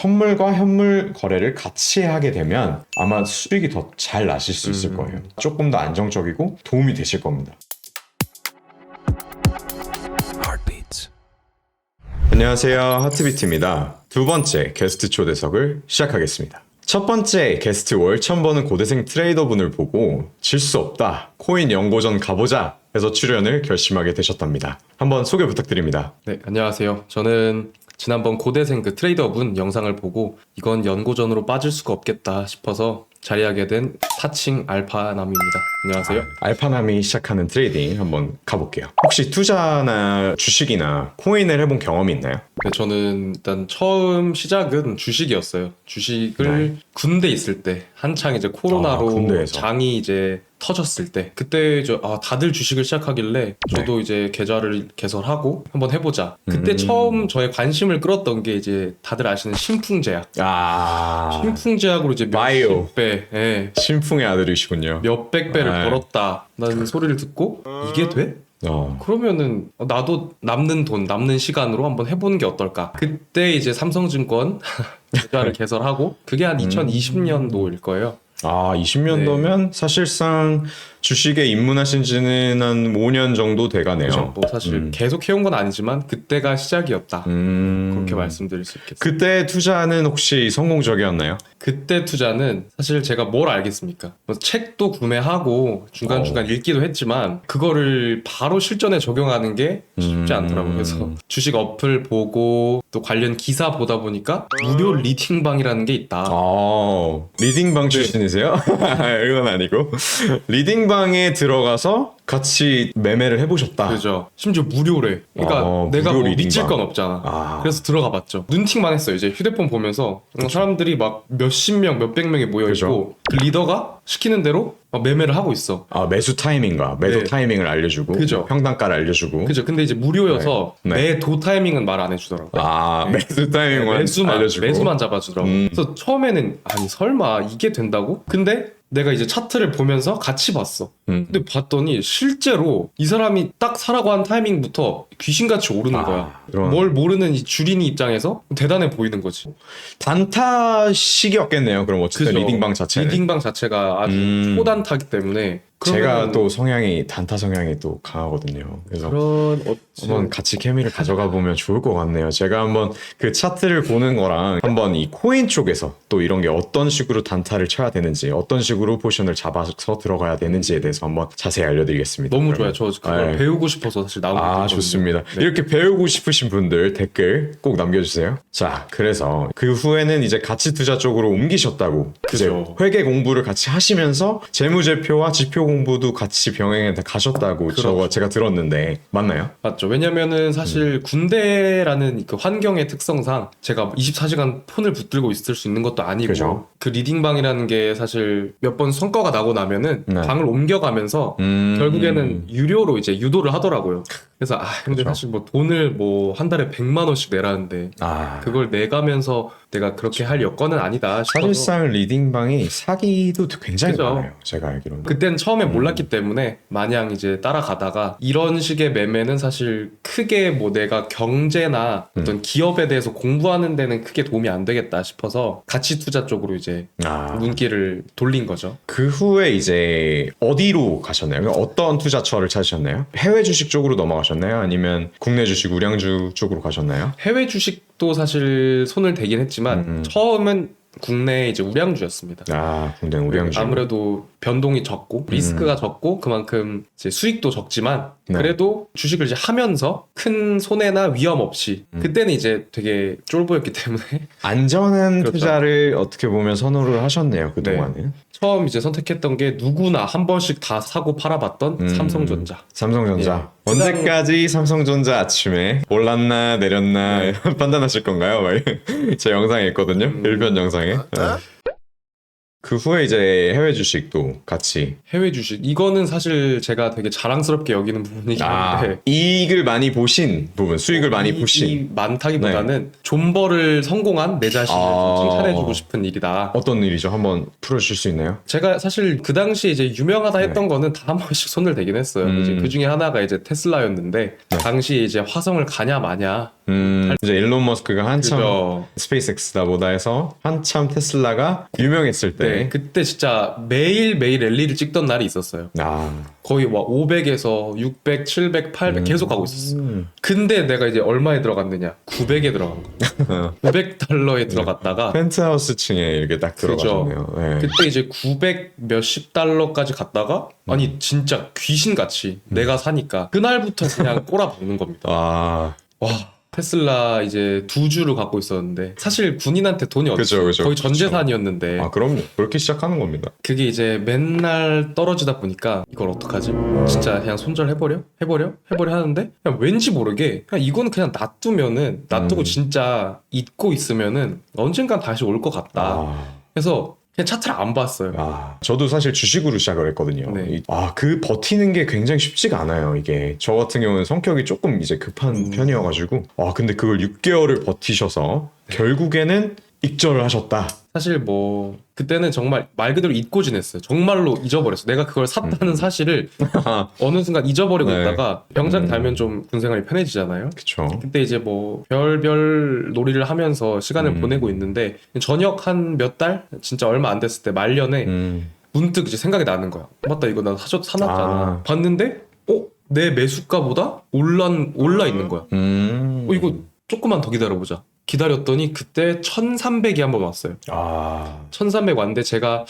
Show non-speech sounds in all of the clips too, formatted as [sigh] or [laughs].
선물과 현물 거래를 같이 하게 되면 아마 수익이 더 잘 나실 수 있을 음. 거예요. 조금 더 안정적이고 도움이 되실 겁니다. 안녕하세요. 하트비트입니다. 두 번째 게스트 초대석을 시작하겠습니다. 첫 번째 게스트 월 처음 보는 고대생 트레이더 분을 보고 질 수 없다. 코인 연고전 가보자. 해서 출연을 결심하게 되셨답니다. 한번 소개 부탁드립니다. 네, 안녕하세요. 저는 지난번 고대생 그 트레이더분 영상을 보고 이건 연고전으로 빠질 수가 없겠다 싶어서 자리하게 된 사칭 알파남입니다. 안녕하세요. 알파남이 시작하는 트레이딩 한번 가볼게요. 혹시 투자나 주식이나 코인을 해본 경험이 있나요? 네, 저는 일단 처음 시작은 주식이었어요. 주식을 네. 군대 있을 때 한창 이제 아, 코로나로 군대에서. 장이 이제 터졌을 때 그때 이제 아, 다들 주식을 시작하길래 저도 이제 계좌를 개설하고 한번 해보자. 그때 음. 처음 저의 관심을 끌었던 게 이제 다들 아시는 신풍제약. 아, 신풍제약으로 이제 바이오. 몇십 배, 예, 신풍의 아들이시군요. 몇백 배를 네. 벌었다 라는 소리를 듣고 이게 돼? 어. 그러면은 나도 남는 돈, 남는 시간으로 한번 해보는 게 어떨까? 그때 이제 삼성증권 [laughs] 계좌를 개설하고 그게 한 2020년도일 거예요. 아, 20년도면 사실상 주식에 입문하신 지는 한 5년 정도 돼가네요. 그죠? 뭐 사실 음. 계속 해온 건 아니지만 그때가 시작이었다. 음. 그렇게 말씀드릴 수 있겠습니다. 그때 투자는 혹시 성공적이었나요? 그때 투자는 사실 제가 뭘 알겠습니까? 뭐 책도 구매하고 중간중간 읽기도 했지만 그거를 바로 실전에 적용하는 게 쉽지 음. 않더라고요. 그래서 주식 어플 보고 또 관련 기사 보다 보니까 무료 리딩방이라는 게 있다. 아, 리딩방 출신이세요? [laughs] 이건 아니고. 리딩방 에 들어가서 같이 매매를 해보셨다. 그죠. 심지어 무료래. 그러니까 어, 내가 무료 뭐 리딩방. 믿질 건 없잖아. 아. 그래서 들어가 봤죠. 눈팅만 했어요. 이제 휴대폰 보면서 사람들이 막 몇십 명, 몇백 명이 모여. 있고 그 리더가 시키는 대로 막 매매를 하고 있어. 아, 매수 타이밍과 매도 네. 타이밍을 알려주고 그죠. 평단가를 알려주고 그죠. 근데 이제 무료여서 네. 네. 매도 타이밍은 말 안 해주더라고. 아 매수 타이밍만 매수만 알려주고 매수만 잡아주더라고. 음. 그래서 처음에는 아니 설마 이게 된다고? 근데 내가 이제 차트를 보면서 같이 봤어. 음. 근데 봤더니 실제로 이 사람이 딱 사라고 한 타이밍부터 귀신같이 오르는 아, 거야. 그런- 뭘 모르는 이 주린이 입장에서 대단해 보이는 거지. 단타식이었겠네요. 그럼 어쨌든 그죠. 리딩방 자체는 리딩방 자체가 아주 음. 초단타기 때문에 제가 그러면은 또 성향이 단타 성향이 또 강하거든요. 그래서 그런 어찌 한번 같이 케미를 가져가 보면 좋을 것 같네요. 제가 한번 그 차트를 보는 거랑 한번 이 코인 쪽에서 또 이런 게 어떤 식으로 단타를 쳐야 되는지, 어떤 식으로 포션을 잡아서 들어가야 되는지에 대해서 한번 자세히 알려드리겠습니다. 너무 그러면. 좋아요. 저 그걸 네. 배우고 싶어서 사실 나온 아. 좋습니다. 네. 이렇게 배우고 싶으신 분들 댓글 꼭 남겨주세요. 자, 그래서 그 후에는 이제 가치 투자 쪽으로 옮기셨다고. 그죠. 회계 공부를 같이 하시면서 재무제표와 지표 공부도 같이 병행해 가셨다고 저 그렇죠. 제가 들었는데 맞나요? 맞죠. 왜냐면은 음. 사실 군대라는 그 환경의 특성상 제가 24시간 폰을 붙들고 있을 수 있는 것도 아니고 그죠. 그 리딩방이라는 게 사실 몇 번 성과가 나고 나면은 네. 방을 옮겨가면서 음. 결국에는 유료로 이제 유도를 하더라고요. 그래서 아. 사실 뭐 돈을 뭐 한 달에 100만 원씩 내라는데 아, 그걸 내가면서 내가 그렇게 할 여건은 아니다 싶어서 사실상 리딩방이 사기도 굉장히 그죠. 많아요. 제가 알기로는. 그때는 처음에 음. 몰랐기 때문에 마냥 이제 따라가다가 이런 식의 매매는 사실 크게 뭐 내가 경제나 음. 어떤 기업에 대해서 공부하는 데는 크게 도움이 안 되겠다 싶어서 가치 투자 쪽으로 이제 아, 눈길을 돌린 거죠. 그 후에 이제 어디로 가셨나요? 그러니까 어떤 투자처를 찾으셨나요? 해외 주식 쪽으로 넘어가셨나요? 아니면 국내 주식 우량주 쪽으로 가셨나요? 해외 주식 도 사실 손을 대긴 했지만 음. 처음은 국내 이제 우량주였습니다. 아, 국내 우량주. 아무래도 변동이 적고 리스크가 적고 그만큼 이제 수익도 적지만 네. 그래도 주식을 이제 하면서 큰 손해나 위험 없이 음. 그때는 이제 되게 쫄보였기 [laughs] 때문에 안전한 그렇죠. 투자를 어떻게 보면 선호를 하셨네요 그동안은 처음 이제 선택했던 게 누구나 한 번씩 다 사고 팔아봤던 음. 삼성전자. 삼성전자 예. 언제까지 삼성전자 아침에 올랐나 내렸나 네. [laughs] 판단하실 건가요? 막 [laughs] 제 영상에 있거든요 음. 일변 영상에 네. 그 후에 이제 해외 주식도 같이 해외 주식 이거는 사실 제가 되게 자랑스럽게 여기는 부분이긴 아 한데 이익을 많이 보신 부분 수익을 많이 이- 보신 이 많다기보다는 존버를 성공한 내 자신을 좀 아. 칭찬해주고 싶은 일이다. 어떤 일이죠? 한번 풀어주실 수 있나요? 제가 사실 그 당시에 이제 유명하다 했던 거는 다 한 번씩 손을 대긴 했어요. 네. 음. 이제 그 중에 하나가 이제 테슬라였는데 네. 당시에 이제 화성을 가냐 마냐 음, 이제 일론 머스크가 한참 그죠. 스페이스X다 보다 해서 한참 테슬라가 유명했을 때. 네, 그때 진짜 매일 매일 랠리를 찍던 날이 있었어요. 아, 거의 막 500에서 600, 700, 800 계속 가고 있었어. 근데 내가 이제 얼마에 들어갔느냐? 900에 들어간 거. 900달러에 [laughs] 들어갔다가 펜트하우스 층에 이렇게 딱. 들어가셨네요. 네. 그때 이제 900 몇십 달러까지 갔다가 아니 진짜 귀신같이 내가 사니까 그날부터 그냥 [laughs] 꼬라박는 겁니다. 아, 와 테슬라 이제 두 주를 갖고 있었는데 사실 군인한테 돈이 없어 그죠, 그죠, 거의 전 그죠. 재산이었는데 아 그럼요. 그렇게 시작하는 겁니다. 그게 이제 맨날 떨어지다 보니까 이걸 어떡하지? 진짜 그냥 손절해버려? 해버려? 해버려 하는데 그냥 왠지 모르게 그냥 이거는 그냥 놔두면은 놔두고 음. 진짜 잊고 있으면은 언젠간 다시 올 것 같다. 아, 그래서 그냥 차트를 안 봤어요. 아, 저도 사실 주식으로 시작을 했거든요. 네. 이- 아, 그 버티는 게 굉장히 쉽지가 않아요. 이게 저 같은 경우는 성격이 조금 이제 급한 음. 편이어가지고, 아, 근데 그걸 6개월을 버티셔서 결국에는 익절을 하셨다. 사실 뭐 그때는 정말 말 그대로 잊고 지냈어요. 정말로 잊어버렸어. 내가 그걸 샀다는 사실을 [laughs] 어느 순간 잊어버리고 음. 네. 있다가 병장 음. 달면 좀 군생활이 편해지잖아요. 그쵸. 그때 이제 뭐 별별 놀이를 하면서 시간을 음. 보내고 있는데 저녁 한 몇 달 진짜 얼마 안 됐을 때 말년에 음, 문득 이제 생각이 나는 거야. 맞다 이거 나 사줬 사놨잖아. 아. 봤는데 어내 매수가보다 올라 올라 있는 거야. 음. 어 이거 조금만 더 기다려보자. 기다렸더니 그때 1300이 한 번 왔어요. 아, 1300 왔는데 제가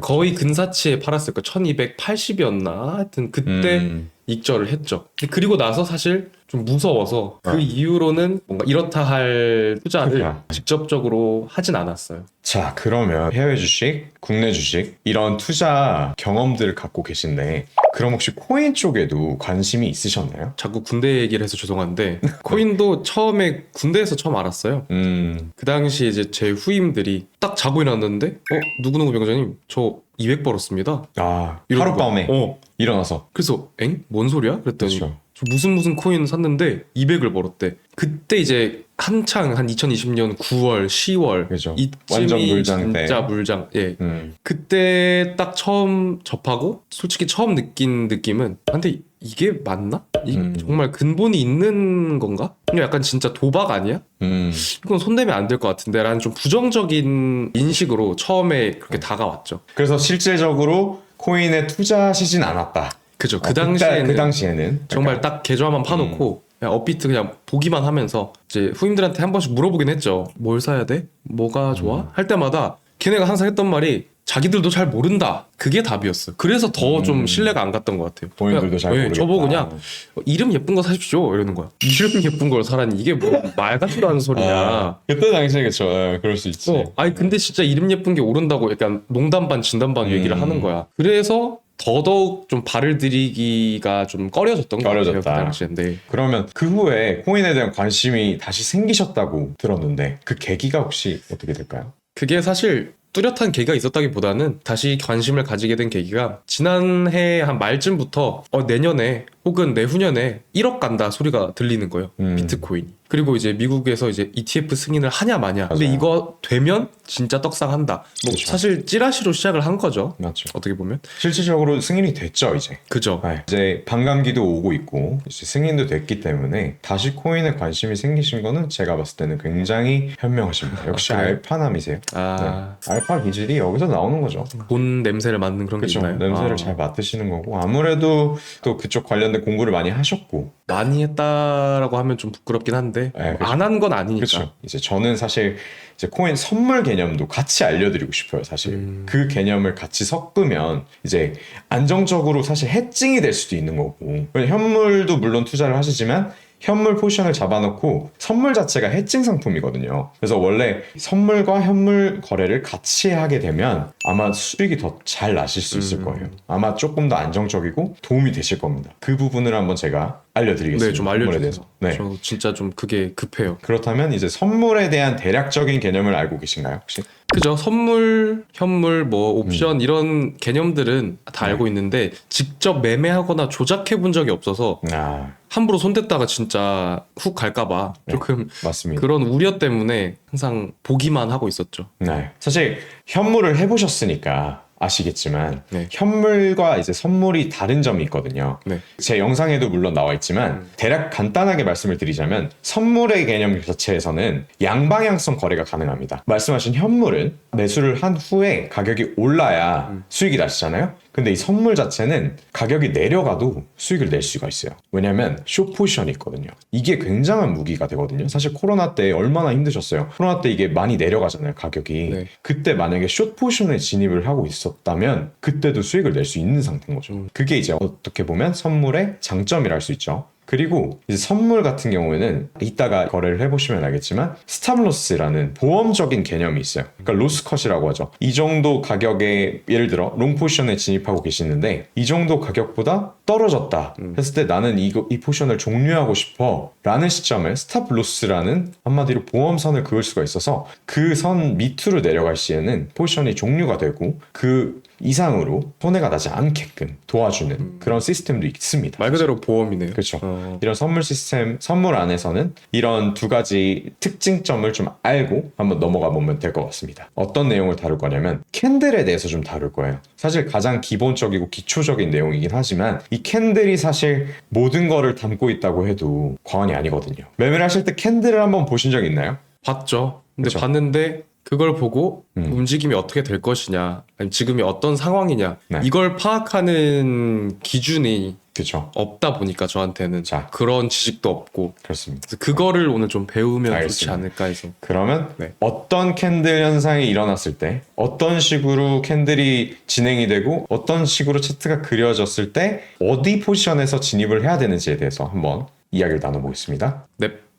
거의 근사치에 팔았을 거 1280이었나? 하여튼 그때 음, 익절을 했죠. 근데 그리고 나서 사실 좀 무서워서 그 아. 이후로는 뭔가 이렇다 할 투자를 그러니까. 직접적으로 하진 않았어요. 자, 그러면 해외 주식, 국내 주식 이런 투자 경험들을 갖고 계신데 그럼 혹시 코인 쪽에도 관심이 있으셨나요? 자꾸 군대 얘기를 해서 죄송한데 코인도 처음에 군대에서 처음 알았어요. 음, 그 당시 이제 제 후임들이 딱 자고 일어났는데 어 누구누구 병장님 저200 벌었습니다. 아, 하룻밤에. 어 일어나서 그래서 엥? 뭔 소리야? 그랬더니 그렇죠. 저 무슨 무슨 코인 샀는데 200을 벌었대. 그때 이제 한창 한 2020년 9월, 10월 그죠. 이쯤이 완전 물장 때. 진짜 물장. 예. 음, 그때 딱 처음 접하고 솔직히 처음 느낀 느낌은 아, 근데 이게 맞나? 이 음. 정말 근본이 있는 건가? 이거 약간 진짜 도박 아니야? 음, 이건 손대면 안 될 것 같은데 라는 좀 부정적인 인식으로 처음에 그렇게 다가왔죠. 그래서 실제적으로 코인에 투자하시진 않았다. 그죠. 그 어, 그때- 당시에는 그 당시에는 정말 약간, 딱 계좌만 파놓고 그냥 업비트 그냥 보기만 하면서 이제 후임들한테 한 번씩 물어보긴 했죠. 뭘 사야 돼? 뭐가 좋아? 음. 할 때마다 걔네가 항상 했던 말이 자기들도 잘 모른다. 그게 답이었어. 그래서 더 좀 음. 신뢰가 안 갔던 것 같아요. 본인들도 잘 예, 모르겠다. 저보고 그냥 어, 이름 예쁜 거 사십시오 이러는 거야. [laughs] 이름 예쁜 걸 사라니 이게 뭐 말 같지도 않은 소리냐. 아, 그때 당시에 그쵸. 예, 그럴 수 있지. 어, 아니 근데 진짜 이름 예쁜 게 오른다고 약간 농담 반 진담 반 얘기를 음. 하는 거야. 그래서 더더욱 좀 발을 들이기가 좀 꺼려졌던 것 같아요. 그 꺼려졌다. 당시인데. 그러면 그 후에 코인에 대한 관심이 다시 생기셨다고 들었는데 그 계기가 혹시 어떻게 될까요? 그게 사실 뚜렷한 계기가 있었다기보다는 다시 관심을 가지게 된 계기가 지난해 한 말쯤부터 어, 내년에 혹은 내후년에 1억 간다 소리가 들리는 거예요. 음. 비트코인이. 그리고 이제 미국에서 이제 ETF 승인을 하냐 마냐. 근데 맞아요. 이거 되면 진짜 떡상한다. 뭐 그렇죠. 사실 찌라시로 시작을 한 거죠. 맞죠. 어떻게 보면. 실질적으로 승인이 됐죠 이제. 그죠. 네, 이제 반감기도 오고 있고 이제 승인도 됐기 때문에 다시 코인에 관심이 생기신 거는 제가 봤을 때는 굉장히 현명하십니다. 역시 아, 그래요? 알파남이세요. 아, 네. 알파 기질이 여기서 나오는 거죠. 본 냄새를 맡는 그런 게 그렇죠. 있나요? 냄새를 아, 잘 맡으시는 거고 아무래도 또 그쪽 관련 된 공부를 많이 하셨고 많이 했다라고 하면 좀 부끄럽긴 한데 네, 그렇죠. 안 한 건 아니니까. 그렇죠. 이제 저는 사실 이제 코인 선물 개념도 같이 알려드리고 싶어요. 사실 음. 그 개념을 같이 섞으면 이제 안정적으로 사실 해칭이 될 수도 있는 거고 현물도 물론 투자를 하시지만 현물 포지션을 잡아놓고 선물 자체가 해칭 상품이거든요. 그래서 원래 선물과 현물 거래를 같이 하게 되면 아마 수익이 더 잘 나실 수 있을 음. 거예요. 아마 조금 더 안정적이고 도움이 되실 겁니다. 그 부분을 한번 제가 알려드리겠습니다. 네, 좀 선물에 알려주세요. 네. 저 진짜 좀 그게 급해요. 그렇다면 이제 선물에 대한 대략적인 개념을 알고 계신가요 혹시? 그죠? 선물, 현물, 뭐 옵션 이런 개념들은 다 음. 네. 알고 있는데 직접 매매하거나 조작해 본 적이 없어서 아 함부로 손댔다가 진짜 훅 갈까봐 네. 조금 맞습니다. 그런 우려 때문에 항상 보기만 하고 있었죠. 네. 사실 현물을 해보셨으니까 아시겠지만 네. 현물과 이제 선물이 다른 점이 있거든요. 네. 제 영상에도 물론 나와 있지만 대략 간단하게 말씀을 드리자면 선물의 개념 자체에서는 양방향성 거래가 가능합니다. 말씀하신 현물은 매수를 한 후에 가격이 올라야 수익이 나시잖아요. 근데 이 선물 자체는 가격이 내려가도 수익을 낼 수가 있어요. 왜냐면 쇼 포지션이 있거든요. 이게 굉장한 무기가 되거든요. 사실 코로나 때 얼마나 힘드셨어요. 코로나 때 이게 많이 내려가잖아요, 가격이. 네. 그때 만약에 숏 포지션에 진입을 하고 있었다면 그때도 수익을 낼 수 있는 상태인 거죠. 그게 이제 어떻게 보면 선물의 장점이라 할 수 있죠. 그리고 선물 같은 경우에는 이따가 거래를 해보시면 알겠지만 스탑로스라는 보험적인 개념이 있어요. 그러니까 로스컷이라고 하죠. 이 정도 가격에 예를 들어 롱 포지션에 진입하고 계시는데 이 정도 가격보다 떨어졌다 했을 때 나는 이거 이 포지션을 종료하고 싶어 라는 시점에 스탑 로스라는 한마디로 보험선을 그을 수가 있어서 그 선 밑으로 내려갈 시에는 포지션이 종료가 되고 그 이상으로 손해가 나지 않게끔 도와주는 그런 시스템도 있습니다. 말 그대로 보험이네요. 그렇죠. 어, 이런 선물 시스템, 선물 안에서는 이런 두 가지 특징점을 좀 알고 한번 넘어가 보면 될 것 같습니다. 어떤 내용을 다룰 거냐면 캔들에 대해서 좀 다룰 거예요. 사실 가장 기본적이고 기초적인 내용이긴 하지만 이 캔들이 사실 모든 거를 담고 있다고 해도 과언이 아니거든요. 매매를 하실 때 캔들을 한번 보신 적 있나요? 봤죠. 근데 그쵸. 봤는데 그걸 보고 음. 움직임이 어떻게 될 것이냐, 아니면 지금이 어떤 상황이냐, 네. 이걸 파악하는 기준이 그렇죠. 없다 보니까 저한테는 자. 그런 지식도 없고 그렇습니다. 그래서 그거를 오늘 좀 배우면 좋지 알겠습니다. 않을까 해서 그러면 네. 어떤 캔들 현상이 일어났을 때 어떤 식으로 캔들이 진행이 되고 어떤 식으로 차트가 그려졌을 때 어디 포지션에서 진입을 해야 되는지에 대해서 한번 이야기를 나눠보겠습니다. 넵.